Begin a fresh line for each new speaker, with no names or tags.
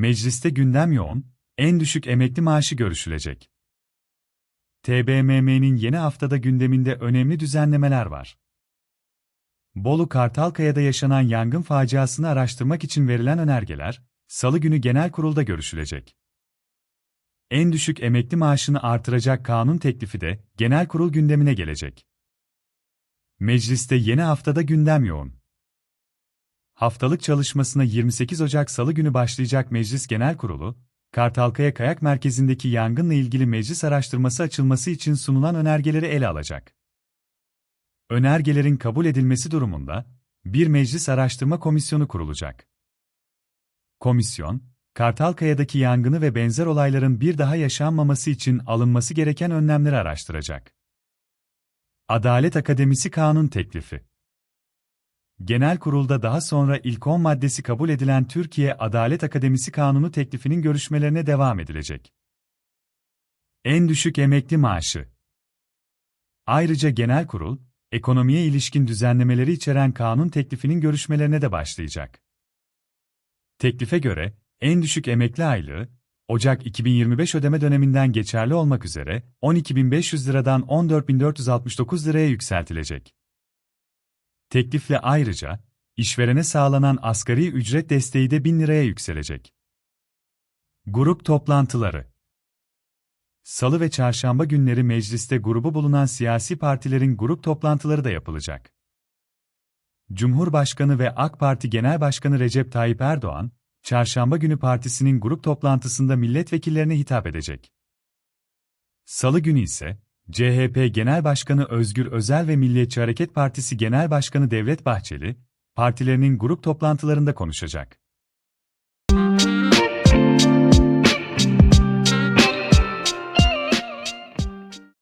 Mecliste gündem yoğun, en düşük emekli maaşı görüşülecek. TBMM'nin yeni haftada gündeminde önemli düzenlemeler var. Bolu Kartalkaya'da yaşanan yangın faciasını araştırmak için verilen önergeler, Salı günü genel kurulda görüşülecek. En düşük emekli maaşını artıracak kanun teklifi de genel kurul gündemine gelecek. Mecliste yeni haftada gündem yoğun. Haftalık çalışmasına 28 Ocak Salı günü başlayacak Meclis Genel Kurulu, Kartalkaya Kayak Merkezi'ndeki yangınla ilgili meclis araştırması açılması için sunulan önergeleri ele alacak. Önergelerin kabul edilmesi durumunda, bir meclis araştırma komisyonu kurulacak. Komisyon, Kartalkaya'daki yangını ve benzer olayların bir daha yaşanmaması için alınması gereken önlemleri araştıracak. Adalet Akademisi Kanun Teklifi Genel kurulda daha sonra ilk 10 maddesi kabul edilen Türkiye Adalet Akademisi Kanunu teklifinin görüşmelerine devam edilecek. En düşük emekli maaşı Ayrıca genel kurul, ekonomiye ilişkin düzenlemeleri içeren kanun teklifinin görüşmelerine de başlayacak. Teklife göre, en düşük emekli aylığı, Ocak 2025 ödeme döneminden geçerli olmak üzere 12.500 liradan 14.469 liraya yükseltilecek. Teklifle ayrıca, işverene sağlanan asgari ücret desteği de 1000 liraya yükselecek. Grup toplantıları Salı ve çarşamba günleri mecliste grubu bulunan siyasi partilerin grup toplantıları da yapılacak. Cumhurbaşkanı ve AK Parti Genel Başkanı Recep Tayyip Erdoğan, çarşamba günü partisinin grup toplantısında milletvekillerine hitap edecek. Salı günü ise, CHP Genel Başkanı Özgür Özel ve Milliyetçi Hareket Partisi Genel Başkanı Devlet Bahçeli, partilerinin grup toplantılarında konuşacak.